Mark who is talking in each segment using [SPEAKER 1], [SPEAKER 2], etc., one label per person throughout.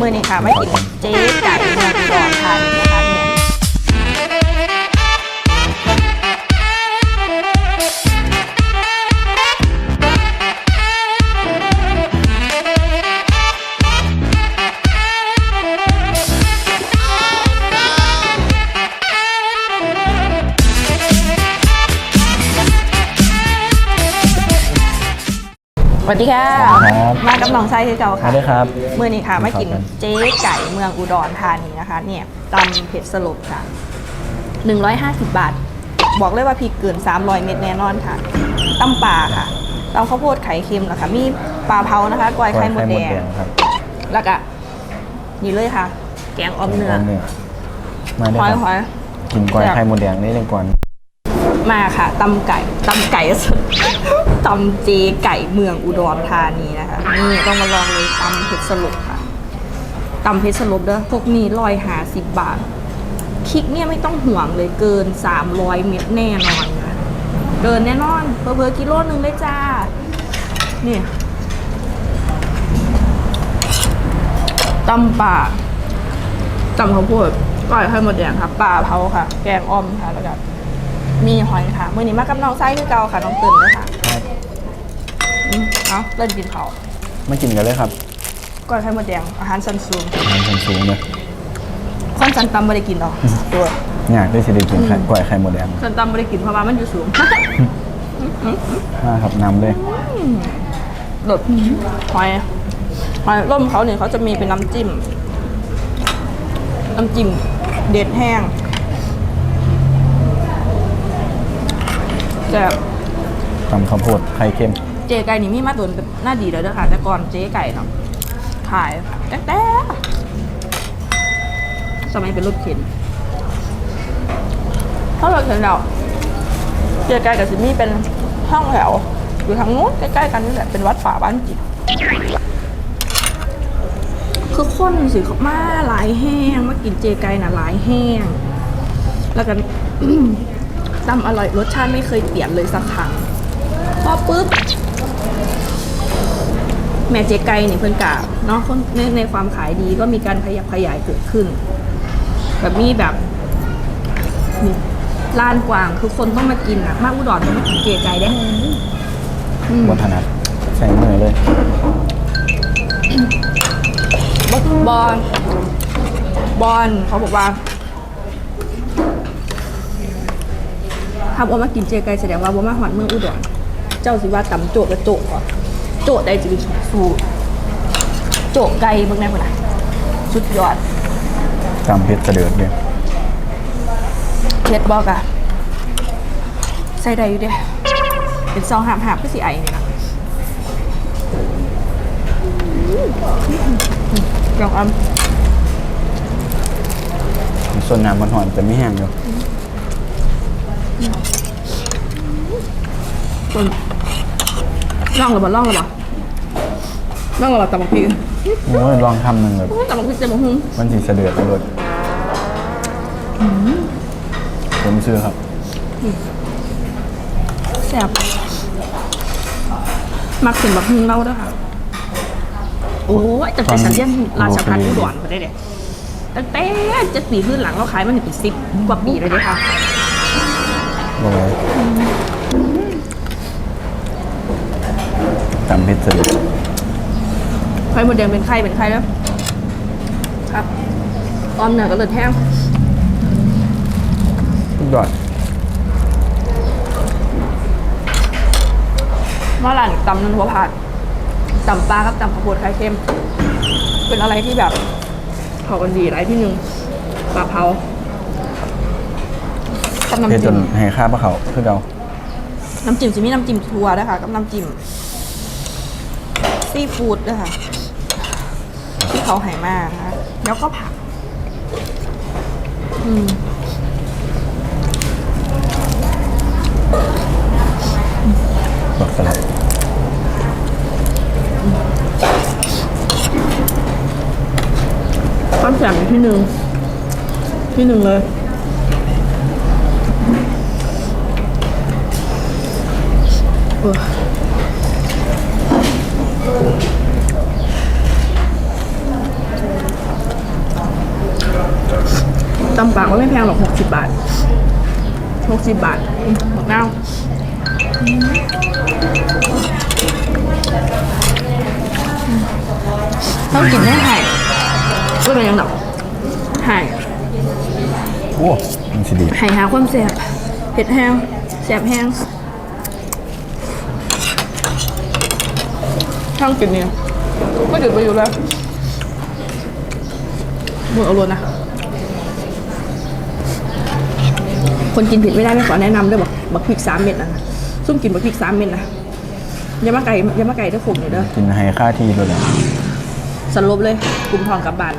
[SPEAKER 1] มือนี่ค่ะไม่กินเจ๊ไก่เมืองอุดรธานี วัสดีค่ะ
[SPEAKER 2] ครับ
[SPEAKER 1] มากับน้องไส้คือเก่า
[SPEAKER 2] ส
[SPEAKER 1] ค่ะ
[SPEAKER 2] วัสดีครับ
[SPEAKER 1] มือนี้ค่ะไม่กิน
[SPEAKER 2] ครับ
[SPEAKER 1] เจ๊ไก่เมืองอุดรธานีนะคะ เนี่ยตำเผ็ดสลดค่ะ 150 บาท บอกเลยว่าพริกเกิน 300 เม็ดแน่นอนค่ะตำป่าค่ะตำข้าวโพดไข่เค็มนะคะ มีปลาเผานะคะกล้วยไข่หมดแดง
[SPEAKER 2] ครับ
[SPEAKER 1] แล้วก็นี่เลยค่ะ แกงออมเนื้อ
[SPEAKER 2] เนื้อมาได้
[SPEAKER 1] หอย
[SPEAKER 2] ครับ
[SPEAKER 1] หอย
[SPEAKER 2] กินกล้อยไข่มดแดงนี่เรื่องก่อน
[SPEAKER 1] มาค่ะตำไก่ตำไก่สดตำเจไก่เมืองอุดรธานีนะคะ นี่ต้องมาลองเลยตำเผ็ดสลบค่ะตำเผ็ดสลบเด้อพวกนี้ร้อยหาสิบบาทพริกเนี่ยไม่ต้องห่วงเลยเกิน 300 เม็ดแน่นอนนะเกินแน่นอนเพอเพอกิโลหนึ่งเลยจ้าเนี่ยตำป่าตำข้าวโพดก้อยไข่หมดแดงค่ะปลาเผาค่ะ แกงอ่อมค่ะแล้วก็ มีหอยค่ะ มือนี้มากับน้องไส้คือเก่าค่ะน้องตื่นด้วยค่ะ
[SPEAKER 2] ครับ
[SPEAKER 1] อืมเอาเล่นกินเขาว
[SPEAKER 2] มากินกันเลยครับ
[SPEAKER 1] ก้อยไข่มดแดงอาหารสันสูง
[SPEAKER 2] อาหารชั้นสูงเลย
[SPEAKER 1] คนสันตำไม่ได้กินหรอกตัว
[SPEAKER 2] อยากได้สิได้กินไข่กล้อยไข่มดแดง
[SPEAKER 1] สันตำไม่ได้กินเพราะว่ามันอยู่สูง
[SPEAKER 2] มาครับนำเลย
[SPEAKER 1] หลดหอยหอยร่มเขาเนี่ยเขาจะมีเป็นน้ำจิ้ม น้ำจิ้มเด็ดแห้ง แต่
[SPEAKER 2] ตำข้าวโพดไข่เค็ม
[SPEAKER 1] เจไก่นี่มีมาตุนหน้าดีแล้วเด้อค่ะ แต่ก่อนเจ๊ไก่เนาะขายแต่แต่สมัยเป็นรถเข็นถ้ารถเข็นเราเจไก่กับซิมี่เป็นห้องแถวอยู่ทางนู้นใกล้ๆกันนี่แหละเป็นวัดป่าบ้านจิตคือคนสิเขามาหลายแห้งมากินเจไก่น่ะหลายแห้งแล้วกัน ตำอร่อยรสชาติไม่เคยเปลี่ยนเลยสักครั้งพอปุ๊บ แม่เจ๊ไก่เนี่ยเพื่อนกาเนาะคนในในความขายดีก็มีการขยับขยายเกิดขึ้น แบบมีแบบนี่ลานกว้างคือคนต้องมากินอะมาอุดรต้องมากินเจ๊ไก่ได้อืม
[SPEAKER 2] บนถนัดใส่มือเลย
[SPEAKER 1] บอลบอลเขาบอกว่า ทำออกมากินเจไก่แสดงว่าว่ามาหอดเมืองอุดรเจ้าสิว่าตำโจกกับโจกก่อนโจกได้จะเป็นสูตรโจกไก่เบิ่งได้คนไหนะสุดยอด
[SPEAKER 2] ตำเผ็ดเสดือดเลย
[SPEAKER 1] เช็ดบอกอะใส่ได้อยู่เด้เป็นซองหามหามคือสีไอนี่นะลองเอม
[SPEAKER 2] ส่วนน้ำมันหอนจะไม่แห้งอยู่
[SPEAKER 1] ต้นล่องหรือเปล่าล่องหรือเปล่าล่องหรือเปล่าตำบักพริก
[SPEAKER 2] โอ้ยลองทำหนึ่งแบบ
[SPEAKER 1] ตำบักพริกเต็มหุ้ง
[SPEAKER 2] มันสีเสดือดไปเลยผมซื้อครับ
[SPEAKER 1] แซ่บมักเส้นบักหุ้งเล่าด้วยค่ะ โอ้ยแต่แต่ฉันเรียนราชพัฒน์อุดรมาได้เลยตั้งแต่เจ็ดปีขึ้นหลังเราขายมันเป็นสิบกว่าปีเลยเด้อค่ะ
[SPEAKER 2] บอกเลยตำเผ็ดเสดือด
[SPEAKER 1] ไข่หมดแดงเป็นไข่เป็นไข่แล้ว ครับออมเหนือก็เลยแห้ง
[SPEAKER 2] สุดยอด
[SPEAKER 1] ว่าหลังตำนันหัวผัดตำปลากับตำข้าวโพดไข่เค็ม เป็นอะไรที่แบบเข้ากันดีหลายที่หนึ่งปลาเผา กับ
[SPEAKER 2] เผ็ด
[SPEAKER 1] น้ำ
[SPEAKER 2] จ
[SPEAKER 1] จิ้
[SPEAKER 2] น
[SPEAKER 1] ม
[SPEAKER 2] ให้ค่าปลาเขาคือเรา
[SPEAKER 1] น้ำจิ้มจะมีน้ำจิ้มทัวนะคะกับน้ำจิ้มซีฟู้ดด้วยค่ะที่เขาให้มานะคะแล้วก็ผัก อืม
[SPEAKER 2] แบบสลัด
[SPEAKER 1] ความแจ่มอยู่ที่หนึ่งที่หนึ่งเลย ตำปากก็ไม่แพงหรอกหกสิบบาทหกสิบบาทหมดเน่าต้องกินให้ไห่ก็เป็นยังดอกหาย
[SPEAKER 2] โอ้มันดี
[SPEAKER 1] หายหาความแสบเผ็ดแห้งแสบแห้ง ช่างกินเนี่ยไม่ดื่มไปอยู่แล้วมือเอารนนะ คนกินเผ็ดไม่ได้ไม่ขอแนะนำด้วยบอกบักพริกสามเม็ดนะซุ่มกินบักพริกสามเม็ดนะอยามาไก่อยามาไก่เด้อผมเนี่ยเด้อ
[SPEAKER 2] กินให้ค่าที่ด้วยเลย
[SPEAKER 1] สรุปเลยกลุ่มทองกลับบ้าน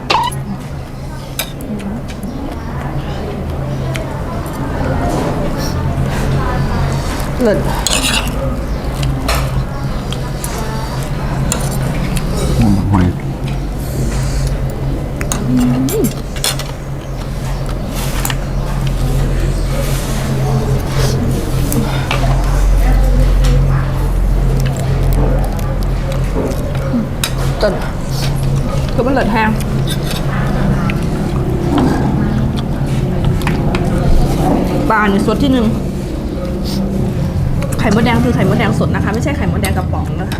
[SPEAKER 1] เลิศ
[SPEAKER 2] อืม หอย
[SPEAKER 1] จนก็มันเหลิศแห้งปลาเนี่ยสดที่หนึ่งไข่มดแดงคือไข่มดแดงสดนะคะ ไม่ใช่ไข่มดแดงกระป๋องนะคะ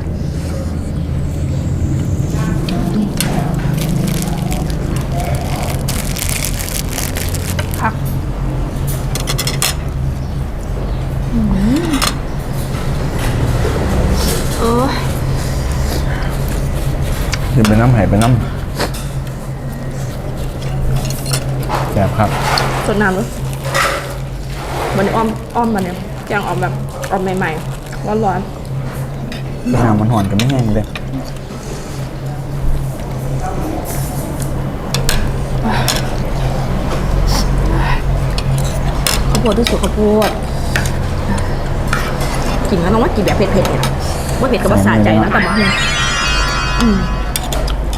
[SPEAKER 2] กินไปน้ำไห่ไปน้ำแซ่บครับ
[SPEAKER 1] สดน้ำเลยวันนี้อ้อมอ้อมมาเนี่ยแกงออมแบบออมใหม่ๆร้อน
[SPEAKER 2] น้ำมันหอนกันไม่แห้งเลย
[SPEAKER 1] ๆข้าวโพดที่สุดข้าวโพดกินก็ต้องว่ากินแบบเผ็ดๆเนี่ยว่าเผ็ดก็ว่าสะใจนะแต่บางทีอืม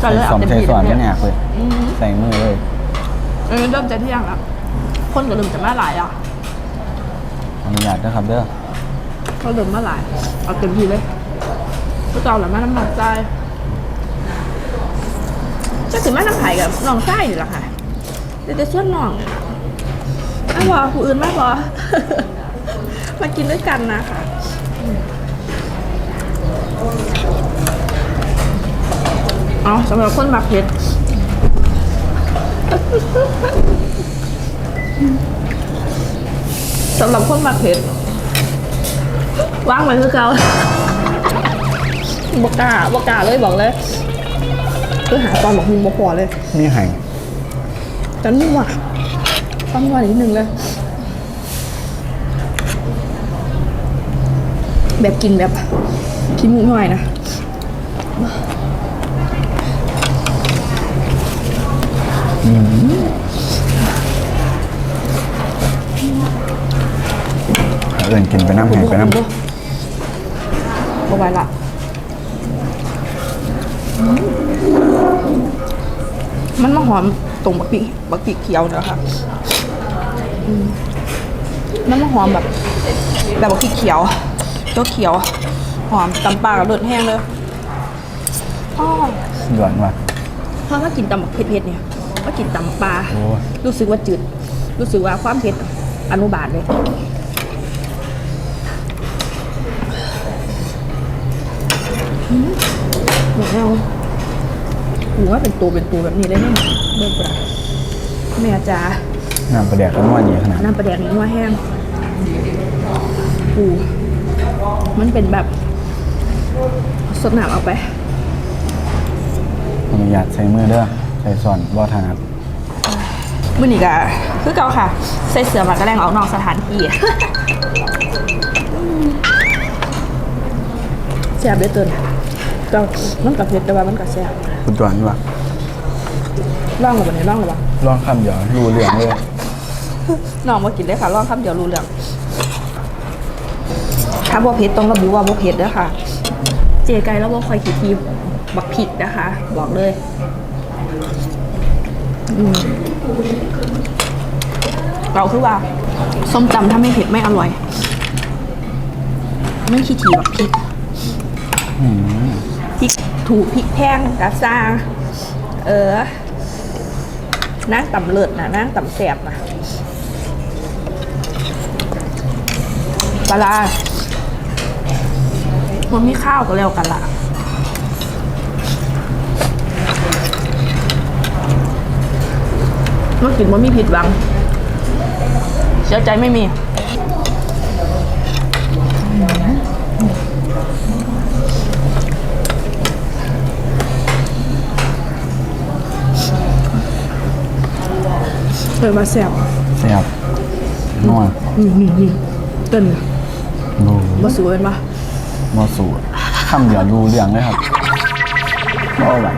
[SPEAKER 1] ก็เลย
[SPEAKER 2] ส
[SPEAKER 1] เอา
[SPEAKER 2] อม
[SPEAKER 1] เต็ม
[SPEAKER 2] ใช้
[SPEAKER 1] ที่
[SPEAKER 2] สอน
[SPEAKER 1] เต็
[SPEAKER 2] ไม่
[SPEAKER 1] ม
[SPEAKER 2] แห
[SPEAKER 1] ที่
[SPEAKER 2] นกเลย
[SPEAKER 1] อืม
[SPEAKER 2] ใส่มือเลย
[SPEAKER 1] เออเริ่มจะเที่ยงแล้วคนก็เริ่มจะมาหลายอะ
[SPEAKER 2] อนุญาตนะครับเด้อ
[SPEAKER 1] เขาเริ่มมาหลายเอาเต็มที่เลยก็จะเอาหลังมาน้ำหนักใจจะถึงแม่น้ำไผ่กับน้องไส้นี่แหละค่ะเดี๋ยวจะเชื่อน้องเนี่ยไม่พอผู้อื่นไม่พอ มากินด้วยกันนะคะอืม เอาสำหรับคนมักเผ็ดสำหรับคนมักเผ็ดว่างไว้คือเก่าบกล้าบกล้าเลยบอกเลยคือหาตอนบอกมึงบกพอเลย
[SPEAKER 2] นี่ไห่
[SPEAKER 1] จะนุ่มอะต้องนวดอีกนิดนึงเลย แบบกินแบบขี้มูกหน่อยนะ
[SPEAKER 2] เอื่นกินไปน้ำไห่ไปน้ำ
[SPEAKER 1] เอาไว้ละอืมมันมาหอมตรงบักปีบักปีเขียวเนอะค่ะอืมมันมาหอมแบบแบบบักปีเขียวเจ้าเขียว หอมตำปลากับเลือดแห้งเลยอ๋อ
[SPEAKER 2] หย่อนว่ะ
[SPEAKER 1] เพราะถ้ากินตำบักเผ็ดๆเนี่ย ก็กินตำปลา
[SPEAKER 2] โอ้
[SPEAKER 1] รู้สึกว่าจืด รู้สึกว่าความเผ็ดอนุบาลเลยอืมหมดแล้วหูว่าเป็นตัวเป็นตัวแบบนี้เลยเนี่ยเบิกปลาแม่จ๋า
[SPEAKER 2] น้ำปลาแดกก็นวดดีขนาดนั้น
[SPEAKER 1] น้ำปลาแดกนี่ว่าแห้งปูมันเป็นแบบ สดหนามเอาไป
[SPEAKER 2] อนุญาตใส่มือเด้อ ใส่สอนบ่ถนัด
[SPEAKER 1] มื่อนี้ก็คือเก่าค่ะ ใส่เสื้อมากระแรงออกนอกสถานที่แซ่บเด้อเตินก็มันกับเผ็ดแต่ว่ามันก็แซ่บ
[SPEAKER 2] คุณจวนว่ะ
[SPEAKER 1] ร่องหรือเปล่าเนี่ยร่องหรือเปล่า
[SPEAKER 2] ลองคำเดียวรู้เรื่องเลย
[SPEAKER 1] น้องมากินได้ค่ะร่องคำเดียวรู้เรื่องถ้าบ่เผ็ดต้องระบุว่าบ่เผ็ดเด้อค่ะ เจไก่แล้วบ่คอยขี้ทีบักผิดนะคะ บอกเลยอืม เราคือว่า ส้มตำถ้าไม่เผ็ดไม่อร่อย ไม่ขี้ทีบักพริก
[SPEAKER 2] อืม
[SPEAKER 1] พริกถูกพริกแพงกะซางเออนั่งต่ำเลิศนะนั่งต่ำแสบนะปลาร้ามันมีข้าวก็แล้วกันละเมื่อกินว่ามีผิดหวัง เสียใจไม่มีเคยมาแสบ
[SPEAKER 2] แซ่บนัว
[SPEAKER 1] นี่นี่นี่เต้น
[SPEAKER 2] ดู
[SPEAKER 1] มาสวยปะ
[SPEAKER 2] มอสูตรคำเดียวรู้เรื่องเลยครับก็ไหว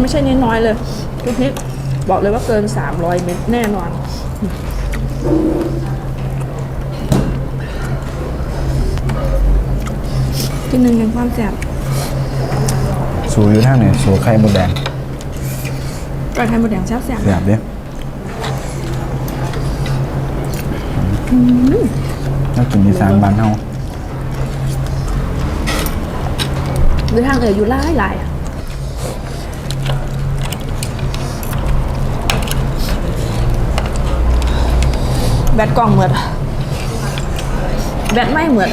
[SPEAKER 1] ไม่ใช่น้อยๆเลย ทุกนิดบอกเลยว่าเกิน 300 เม็ดแน่นอน กินหนึ่งยังความแสบ
[SPEAKER 2] สูอยู่ทางไหนสูไข่มดแดง
[SPEAKER 1] ไก่ไข่มดแดงแซ่บแสบ
[SPEAKER 2] แซ่บเด้แล้วกินอีสานบ้านเฮา
[SPEAKER 1] หรือทางเอ๋ยอยู่ไล่ไล่อะ แบตกล่องเหมือนแบตไม่เหมือน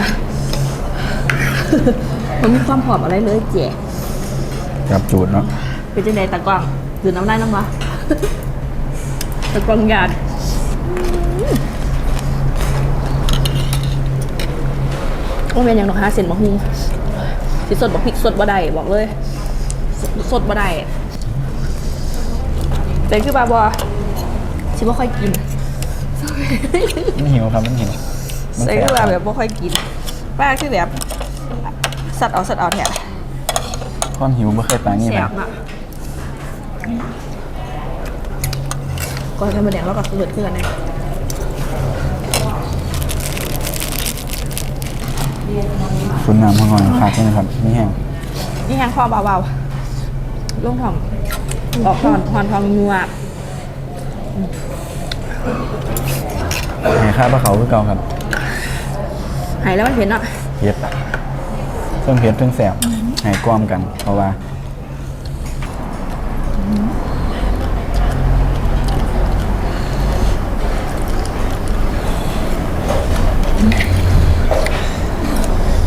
[SPEAKER 1] มันมีความหอมอะไรเลยเจ๊
[SPEAKER 2] จับจูดเนาะ
[SPEAKER 1] เป็นจังไดตะกล้องถือน้ำลายน้ำวะตะกล้องหยาดโอ้เป็นอย่างหนอกฮะเส้นมะฮุงสิสดบอกพริกสดบ่ได้บอกเลย สดสดบ่ได้แต่คือบาบอสิบ่ค่อยกิน
[SPEAKER 2] มันหิวครับมันหิวมัน
[SPEAKER 1] แต่
[SPEAKER 2] แซ่
[SPEAKER 1] คือบา
[SPEAKER 2] บ
[SPEAKER 1] แบบบ่ค่อยกินป้าคือแบบสัตว์เอาสัตว์เอาแท้
[SPEAKER 2] ความหิวไม่เคยตายนี่
[SPEAKER 1] แส
[SPEAKER 2] นะ
[SPEAKER 1] บอะก่อนทำมาแดงแล้วก็เลือดเพื่อนนะ
[SPEAKER 2] คุณน้ำพังงอนขาดใช่ไหมครับนี่แห้ง
[SPEAKER 1] นี่แห้งคอเบาๆลงถ่อมออกทอนทอนทองนัว
[SPEAKER 2] ให้ค่าปลาเขาคือเก่าครับ
[SPEAKER 1] หายแล้วมันเห็นอะ
[SPEAKER 2] เผ็ดเครื่องเผ็ดเครื่องแสบให้กล้อมกัน เพราะว่า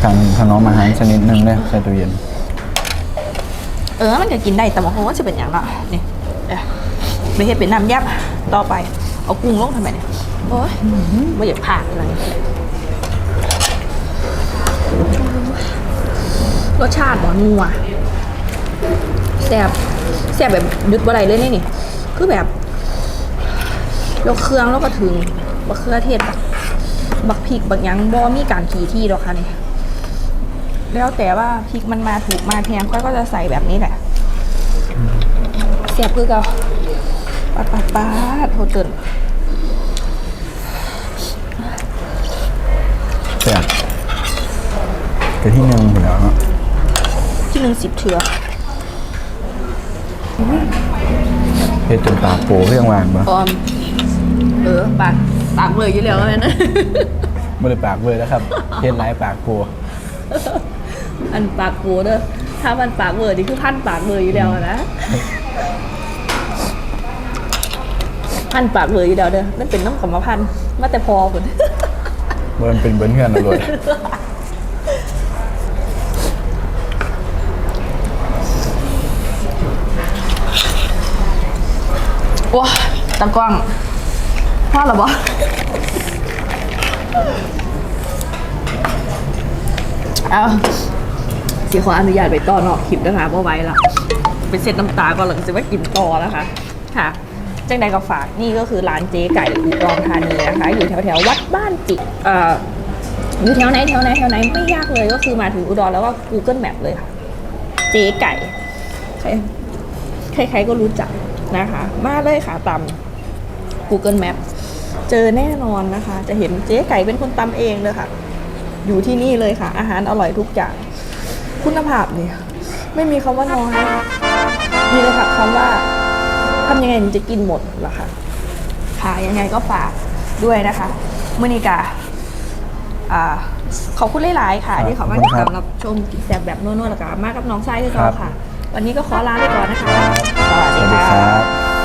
[SPEAKER 2] การถนอมอาหารชนิดหนึ่งเลยใส่ตู้เย็น
[SPEAKER 1] เออ มันก็กินได้แต่ว่าเขาว่าจะเป็นอย่างละนี่เดี๋ยวไปเฮ็ดเป็นน้ำยับต่อไป เอากุ้งลงทำไมเนี่ย โอ้ยไม่อยากผ่านอะไรรสชาติบ่นัวแซ่บแซ่บแบบยุดบ่ได้เลยนี่นี่ คือแบบเราเครื่องแล้วก็ถึงบักเครือเทศบักพริกบักยังบ่มีการขี่ที่หรอกค่ะนี่แล้วแต่ว่าพริกมันมาถูกมาแพงก็ก็จะใส่แบบนี้แหละเสียบคือเกาปาดปาดปาดโทษเกิน
[SPEAKER 2] แสบ กะที่หนึ่งอยู่แล้วเนาะ
[SPEAKER 1] ที่หนึ่งสิบเถือ
[SPEAKER 2] เผ็ดจนปากโปเรื่องวางปะ
[SPEAKER 1] ออมเออปากปากเลยอยู่แล้วเลยนะ
[SPEAKER 2] ไม่ได้ปากเวอร์นะครับเผ็ดไรปากโป
[SPEAKER 1] อันปากโกเด้อถ้ามันปากเวอร์นี่คือพันปากเวอร์อยู่แล้วนะพันปากเวอร์อยู่แล้วเด้อนั่นเป็นน้ำกรรมพันธุ์มาแต่พอคน
[SPEAKER 2] เบิร์นเป็นเบิร์นเพื่อนอร่อย
[SPEAKER 1] ว้าตากล้องพลาดหรอวะเอาสิขออนุญาตไปต่อนอกคลิปนะคะเพราะไว้ละไปเซ็ตน้ำตาก่อนหลังจะว่ากินต่อแล้วค่ะค่ะจังใดก็ฝากนี่ก็คือร้านเจ๊ไก่อุดรธานีนะคะ อยู่แถวแถววัดบ้านจิกเอ่ออยู่แถวไหนแถวไหนแถวไหนไม่ยากเลยก็คือมาถึงอุดรแล้วก็ Google Map เลยค่ะ เจ๊ไก่ใครใครๆก็รู้จัก นะคะ มาเลยค่ะตาม Google Map เจอแน่นอนนะคะ จะเห็นเจ๊ไก่เป็นคนตำเองเลยค่ะ อยู่ที่นี่เลยค่ะ อาหารอร่อยทุกอย่าง คุณภาพเนี่ยไม่มีคำว่าน้อยมีเลยค่ะคำว่าทำยังไงถึงจะกินหมดเหรอคะค่ะยังไงก็ฝากด้วยนะคะเมื่อนี้กาอ่าขอบคุณหลาย ๆ ค่ะ
[SPEAKER 2] ครับ
[SPEAKER 1] ที่เขามา
[SPEAKER 2] ขอบคุณ
[SPEAKER 1] ติด
[SPEAKER 2] ครับ
[SPEAKER 1] ตามรับชมกินแซ่บแบบนัวๆแล้วก็มากับน้องไส้ด้วย
[SPEAKER 2] ครั
[SPEAKER 1] กัน
[SPEAKER 2] บ
[SPEAKER 1] ค่ะ วันนี้ก็ขอลาไปก่อนนะคะ สวัสดีครับ